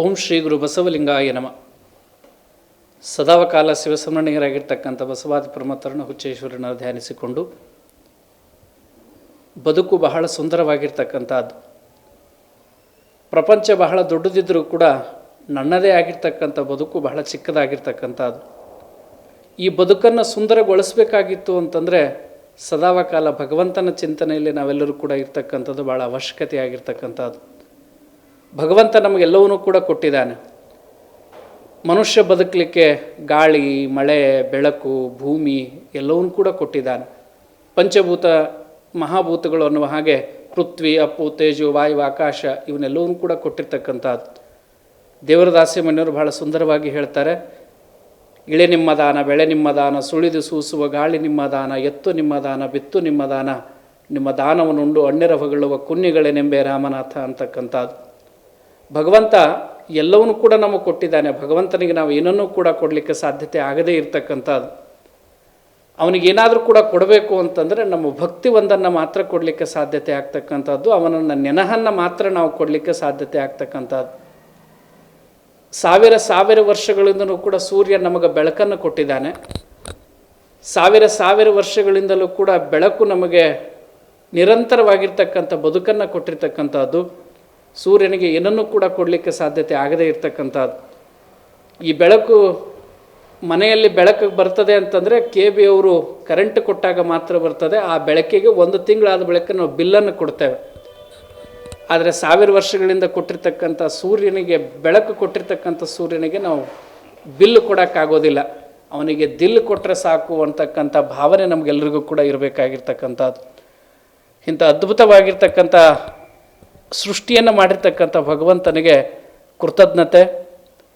ಓಂ ಶ್ರೀ ಗುರು ಬಸವಲಿಂಗಾಯ ನಮ. ಸದಾವಕಾಲ ಶಿವಸಮರಣೀಯರಾಗಿರ್ತಕ್ಕಂಥ ಬಸವಾದಿ ಪ್ರಮತರಣ ಹುಚ್ಚೇಶ್ವರನ ಧ್ಯಾನಿಸಿಕೊಂಡು ಬದುಕು ಬಹಳ ಸುಂದರವಾಗಿರ್ತಕ್ಕಂಥದ್ದು. ಪ್ರಪಂಚ ಬಹಳ ದೊಡ್ಡದಿದ್ದರೂ ಕೂಡ ನನ್ನದೇ ಆಗಿರ್ತಕ್ಕಂಥ ಬದುಕು ಬಹಳ ಚಿಕ್ಕದಾಗಿರ್ತಕ್ಕಂಥದ್ದು. ಈ ಬದುಕನ್ನು ಸುಂದರಗೊಳಿಸಬೇಕಾಗಿತ್ತು ಅಂತಂದರೆ ಸದಾವಕಾಲ ಭಗವಂತನ ಚಿಂತನೆಯಲ್ಲಿ ನಾವೆಲ್ಲರೂ ಕೂಡ ಇರ್ತಕ್ಕಂಥದ್ದು ಭಾಳ ಅವಶ್ಯಕತೆ ಆಗಿರ್ತಕ್ಕಂಥದ್ದು ಭಗವಂತ ನಮಗೆಲ್ಲವನ್ನೂ ಕೂಡ ಕೊಟ್ಟಿದ್ದಾನೆ. ಮನುಷ್ಯ ಬದುಕಲಿಕ್ಕೆ ಗಾಳಿ, ಮಳೆ, ಬೆಳಕು, ಭೂಮಿ ಎಲ್ಲವನ್ನೂ ಕೂಡ ಕೊಟ್ಟಿದ್ದಾನೆ. ಪಂಚಭೂತ, ಮಹಾಭೂತಗಳು ಅನ್ನುವ ಹಾಗೆ ಪೃಥ್ವಿ, ಅಪ್ಪು, ತೇಜು, ವಾಯು, ಆಕಾಶ ಇವನ್ನೆಲ್ಲವನ್ನೂ ಕೂಡ ಕೊಟ್ಟಿರ್ತಕ್ಕಂಥದ್ದು. ದೇವರ ದಾಸ್ಯಮಣ್ಯವರು ಬಹಳ ಸುಂದರವಾಗಿ ಹೇಳ್ತಾರೆ, ಇಳೆ ನಿಮ್ಮ ದಾನ, ಬೆಳೆ ನಿಮ್ಮ ದಾನ, ಸುಳಿದು ಸೂಸುವ ಗಾಳಿ ನಿಮ್ಮ ದಾನ, ಎತ್ತು ನಿಮ್ಮ ದಾನ, ಬಿತ್ತು ನಿಮ್ಮ ದಾನ, ನಿಮ್ಮ ದಾನವನ್ನುಂಡು ಅಣ್ಣೆರ ಹೊಗಳುವ ಕುನ್ನಿಗಳೇನೆಂಬೆ ರಾಮನಾಥ ಅಂತಕ್ಕಂಥದ್ದು. ಭಗವಂತ ಎಲ್ಲವನ್ನೂ ಕೂಡ ನಮಗೆ ಕೊಟ್ಟಿದ್ದಾನೆ. ಭಗವಂತನಿಗೆ ನಾವು ಏನನ್ನೂ ಕೂಡ ಕೊಡಲಿಕ್ಕೆ ಸಾಧ್ಯತೆ ಆಗದೇ ಇರತಕ್ಕಂಥದ್ದು. ಅವನಿಗೇನಾದರೂ ಕೂಡ ಕೊಡಬೇಕು ಅಂತಂದರೆ ನಮ್ಮ ಭಕ್ತಿ ಒಂದನ್ನು ಮಾತ್ರ ಕೊಡಲಿಕ್ಕೆ ಸಾಧ್ಯತೆ ಆಗ್ತಕ್ಕಂಥದ್ದು. ಅವನನ್ನು ನೆನಹನ್ನು ಮಾತ್ರ ನಾವು ಕೊಡಲಿಕ್ಕೆ ಸಾಧ್ಯತೆ ಆಗ್ತಕ್ಕಂಥದ್ದು. ಸಾವಿರ ಸಾವಿರ ವರ್ಷಗಳಿಂದಲೂ ಕೂಡ ಸೂರ್ಯ ನಮಗೆ ಬೆಳಕನ್ನು ಕೊಟ್ಟಿದ್ದಾನೆ. ಸಾವಿರ ಸಾವಿರ ವರ್ಷಗಳಿಂದಲೂ ಕೂಡ ಬೆಳಕು ನಮಗೆ ನಿರಂತರವಾಗಿರ್ತಕ್ಕಂಥ ಬದುಕನ್ನು ಕೊಟ್ಟಿರ್ತಕ್ಕಂಥದ್ದು. ಸೂರ್ಯನಿಗೆ ಏನನ್ನೂ ಕೂಡ ಕೊಡಲಿಕ್ಕೆ ಸಾಧ್ಯತೆ ಆಗದೇ ಇರತಕ್ಕಂಥದ್ದು ಈ ಬೆಳಕು ಮನೆಯಲ್ಲಿ ಬೆಳಕು ಬರ್ತದೆ ಅಂತಂದರೆ ಕೆ ಬಿ ಅವರು ಕರೆಂಟ್ ಕೊಟ್ಟಾಗ ಮಾತ್ರ ಬರ್ತದೆ. ಆ ಬೆಳಕಿಗೆ ಒಂದು ತಿಂಗಳಾದ ಬಳಿಕ ನಾವು ಬಿಲ್ಲನ್ನು ಕೊಡ್ತೇವೆ. ಆದರೆ ಸಾವಿರ ವರ್ಷಗಳಿಂದ ಕೊಟ್ಟಿರ್ತಕ್ಕಂಥ ಸೂರ್ಯನಿಗೆ, ಬೆಳಕು ಕೊಟ್ಟಿರ್ತಕ್ಕಂಥ ಸೂರ್ಯನಿಗೆ ನಾವು ಬಿಲ್ಲು ಕೊಡೋಕ್ಕಾಗೋದಿಲ್ಲ. ಅವನಿಗೆ ದಿಲ್ ಕೊಟ್ಟರೆ ಸಾಕು ಅಂತಕ್ಕಂಥ ಭಾವನೆ ನಮಗೆಲ್ಲರಿಗೂ ಕೂಡ ಇರಬೇಕಾಗಿರ್ತಕ್ಕಂಥದ್ದು. ಇಂಥ ಅದ್ಭುತವಾಗಿರ್ತಕ್ಕಂಥ ಸೃಷ್ಟಿಯನ್ನು ಮಾಡಿರ್ತಕ್ಕಂಥ ಭಗವಂತನಿಗೆ ಕೃತಜ್ಞತೆ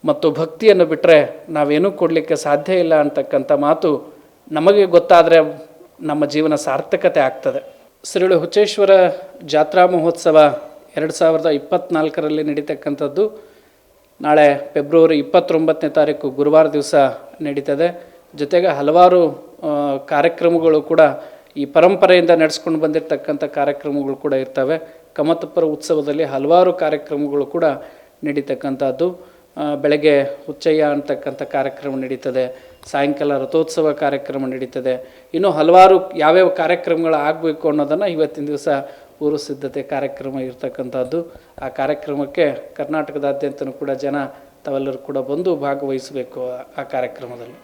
ಮತ್ತು ಭಕ್ತಿಯನ್ನು ಬಿಟ್ಟರೆ ನಾವೇನೂ ಕೊಡಲಿಕ್ಕೆ ಸಾಧ್ಯ ಇಲ್ಲ ಅಂತಕ್ಕಂಥ ಮಾತು ನಮಗೆ ಗೊತ್ತಾದರೆ ನಮ್ಮ ಜೀವನ ಸಾರ್ಥಕತೆ ಆಗ್ತದೆ. ಶ್ರೀಳು ಹುಚ್ಚೇಶ್ವರ ಜಾತ್ರಾ ಮಹೋತ್ಸವ ಎರಡು ಸಾವಿರದ ಇಪ್ಪತ್ತ್ನಾಲ್ಕರಲ್ಲಿ ನಡೀತಕ್ಕಂಥದ್ದು. ನಾಳೆ ಫೆಬ್ರವರಿ ಇಪ್ಪತ್ತೊಂಬತ್ತನೇ ತಾರೀಕು ಗುರುವಾರ ದಿವಸ ನಡೀತದೆ. ಜೊತೆಗೆ ಹಲವಾರು ಕಾರ್ಯಕ್ರಮಗಳು ಕೂಡ ಈ ಪರಂಪರೆಯಿಂದ ನಡೆಸ್ಕೊಂಡು ಬಂದಿರತಕ್ಕಂಥ ಕಾರ್ಯಕ್ರಮಗಳು ಕೂಡ ಇರ್ತವೆ. ಕಮತಪ್ಪರ ಉತ್ಸವದಲ್ಲಿ ಹಲವಾರು ಕಾರ್ಯಕ್ರಮಗಳು ಕೂಡ ನಡೀತಕ್ಕಂಥದ್ದು. ಬೆಳಗ್ಗೆ ಹುಚ್ಚಯ್ಯ ಅಂತಕ್ಕಂಥ ಕಾರ್ಯಕ್ರಮ ನಡೀತದೆ. ಸಾಯಂಕಾಲ ರಥೋತ್ಸವ ಕಾರ್ಯಕ್ರಮ ನಡೀತದೆ. ಇನ್ನೂ ಹಲವಾರು ಯಾವ್ಯಾವ ಕಾರ್ಯಕ್ರಮಗಳು ಆಗಬೇಕು ಅನ್ನೋದನ್ನು ಇವತ್ತಿನ ದಿವಸ ಪೂರ್ವ ಸಿದ್ಧತೆ ಕಾರ್ಯಕ್ರಮ ಇರತಕ್ಕಂಥದ್ದು. ಆ ಕಾರ್ಯಕ್ರಮಕ್ಕೆ ಕರ್ನಾಟಕದಾದ್ಯಂತನೂ ಕೂಡ ಜನ ತಾವೆಲ್ಲರೂ ಕೂಡ ಬಂದು ಭಾಗವಹಿಸಬೇಕು ಆ ಕಾರ್ಯಕ್ರಮದಲ್ಲಿ.